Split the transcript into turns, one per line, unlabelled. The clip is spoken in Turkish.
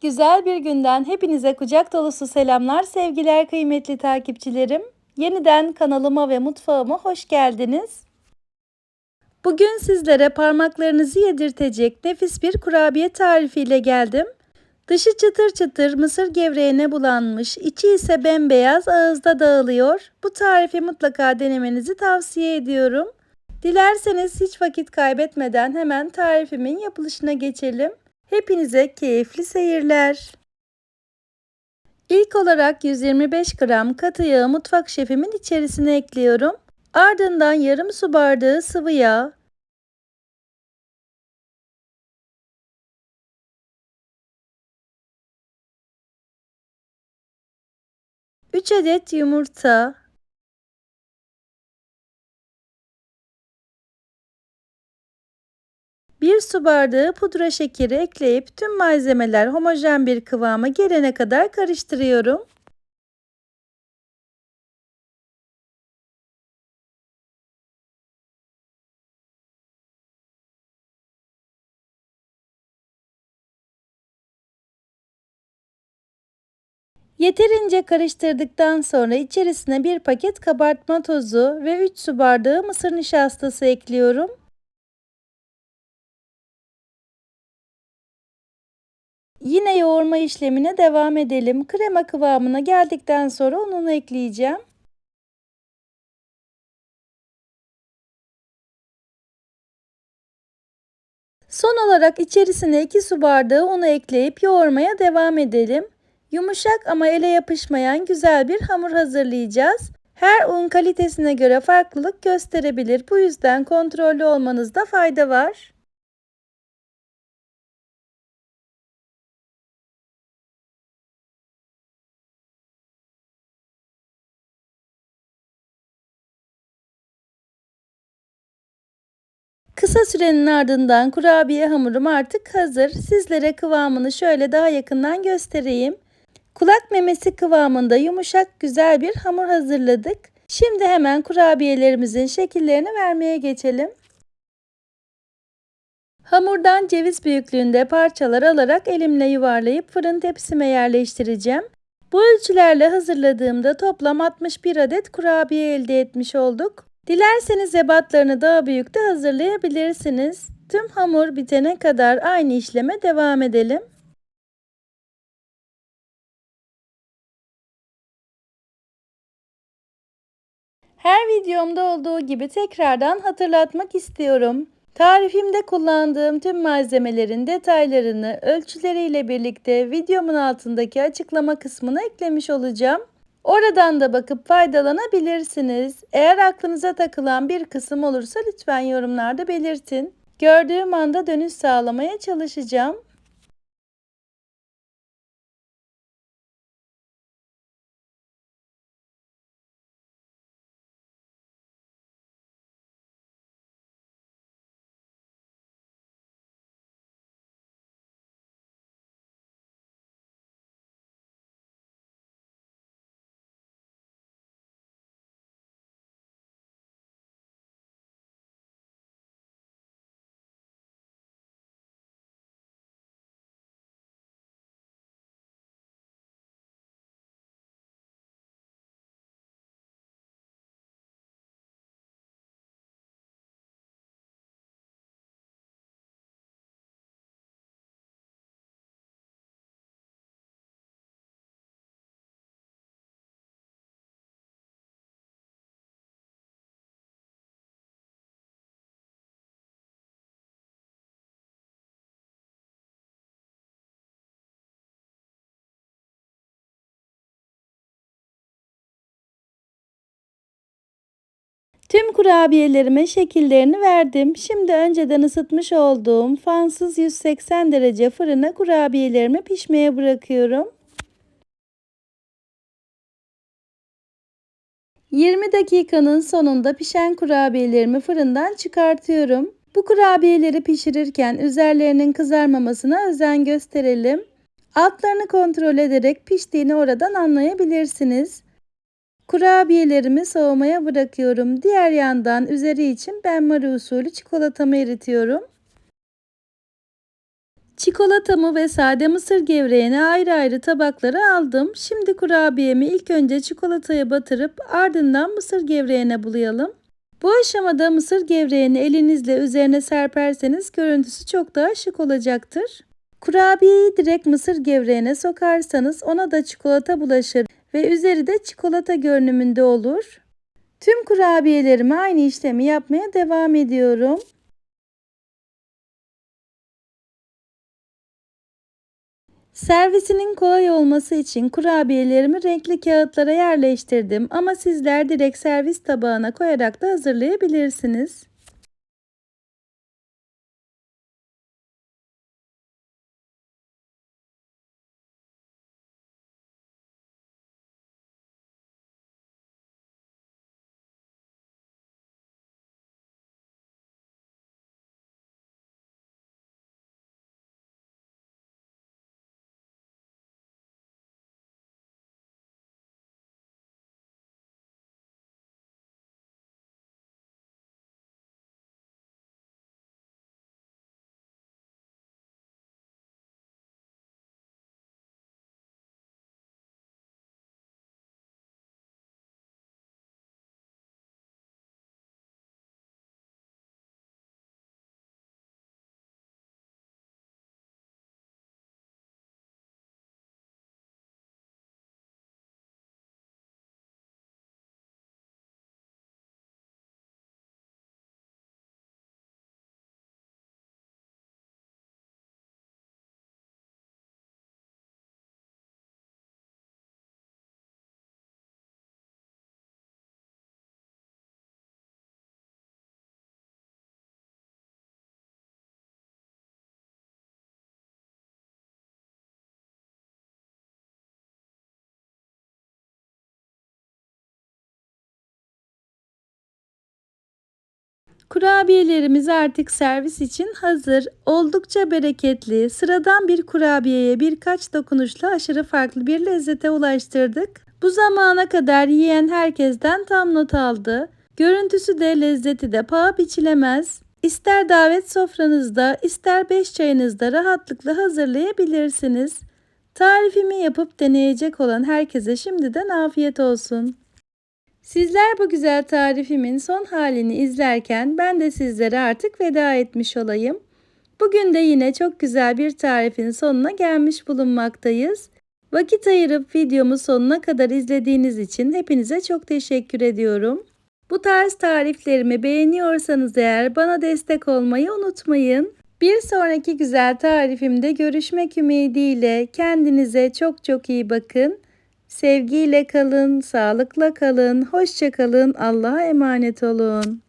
Güzel bir günden hepinize kucak dolusu selamlar sevgiler kıymetli takipçilerim. Yeniden kanalıma ve mutfağıma hoş geldiniz. Bugün sizlere parmaklarınızı yedirtecek nefis bir kurabiye tarifiyle geldim. Dışı çıtır çıtır mısır gevreğine bulanmış, içi ise bembeyaz ağızda dağılıyor. Bu tarifi mutlaka denemenizi tavsiye ediyorum. Dilerseniz hiç vakit kaybetmeden hemen tarifimin yapılışına geçelim. Hepinize keyifli seyirler. İlk olarak 125 gram katı yağı mutfak şefimin içerisine ekliyorum. Ardından yarım su bardağı sıvı yağ, 3 adet yumurta, Bir su bardağı pudra şekeri ekleyip tüm malzemeler homojen bir kıvama gelene kadar karıştırıyorum. Yeterince karıştırdıktan sonra içerisine bir paket kabartma tozu ve 3 su bardağı mısır nişastası ekliyorum. Yine yoğurma işlemine devam edelim. Krema kıvamına geldikten sonra ununu ekleyeceğim. Son olarak içerisine 2 su bardağı unu ekleyip yoğurmaya devam edelim. Yumuşak ama ele yapışmayan güzel bir hamur hazırlayacağız. Her un kalitesine göre farklılık gösterebilir. Bu yüzden kontrollü olmanızda fayda var. Kısa sürenin ardından kurabiye hamurum artık hazır. Sizlere kıvamını şöyle daha yakından göstereyim. Kulak memesi kıvamında yumuşak güzel bir hamur hazırladık. Şimdi hemen kurabiyelerimizin şekillerini vermeye geçelim. Hamurdan ceviz büyüklüğünde parçalar alarak elimle yuvarlayıp fırın tepsime yerleştireceğim. Bu ölçülerle hazırladığımda toplam 61 adet kurabiye elde etmiş olduk. Dilerseniz ebatlarını daha büyük de hazırlayabilirsiniz. Tüm hamur bitene kadar aynı işleme devam edelim. Her videomda olduğu gibi tekrardan hatırlatmak istiyorum. Tarifimde kullandığım tüm malzemelerin detaylarını ölçüleriyle birlikte videomun altındaki açıklama kısmına eklemiş olacağım. Oradan da bakıp faydalanabilirsiniz. Eğer aklınıza takılan bir kısım olursa lütfen yorumlarda belirtin. Gördüğüm anda dönüş sağlamaya çalışacağım. Tüm kurabiyelerime şekillerini verdim. Şimdi önceden ısıtmış olduğum fansız 180 derece fırına kurabiyelerimi pişmeye bırakıyorum. 20 dakikanın sonunda pişen kurabiyelerimi fırından çıkartıyorum. Bu kurabiyeleri pişirirken üzerlerinin kızarmamasına özen gösterelim. Altlarını kontrol ederek piştiğini oradan anlayabilirsiniz. Kurabiyelerimi soğumaya bırakıyorum. Diğer yandan üzeri için benmari usulü çikolatamı eritiyorum. Çikolatamı ve sade mısır gevreğini ayrı ayrı tabaklara aldım. Şimdi kurabiyemi ilk önce çikolataya batırıp ardından mısır gevreğine bulayalım. Bu aşamada mısır gevreğini elinizle üzerine serperseniz görüntüsü çok daha şık olacaktır. Kurabiyeyi direkt mısır gevreğine sokarsanız ona da çikolata bulaşır ve üzeri de çikolata görünümünde olur. Tüm kurabiyelerime aynı işlemi yapmaya devam ediyorum. Servisinin kolay olması için kurabiyelerimi renkli kağıtlara yerleştirdim ama sizler direkt servis tabağına koyarak da hazırlayabilirsiniz. Kurabiyelerimiz artık servis için hazır. Oldukça bereketli, sıradan bir kurabiyeye birkaç dokunuşla aşırı farklı bir lezzete ulaştırdık. Bu zamana kadar yiyen herkesten tam not aldı. Görüntüsü de lezzeti de paha biçilemez. İster davet sofranızda, ister beş çayınızda rahatlıkla hazırlayabilirsiniz. Tarifimi yapıp deneyecek olan herkese şimdiden afiyet olsun. Sizler bu güzel tarifimin son halini izlerken ben de sizlere artık veda etmiş olayım. Bugün de yine çok güzel bir tarifin sonuna gelmiş bulunmaktayız. Vakit ayırıp videomu sonuna kadar izlediğiniz için hepinize çok teşekkür ediyorum. Bu tarz tariflerimi beğeniyorsanız eğer bana destek olmayı unutmayın. Bir sonraki güzel tarifimde görüşmek ümidiyle kendinize çok çok iyi bakın. Sevgiyle kalın, sağlıkla kalın, hoşça kalın, Allah'a emanet olun.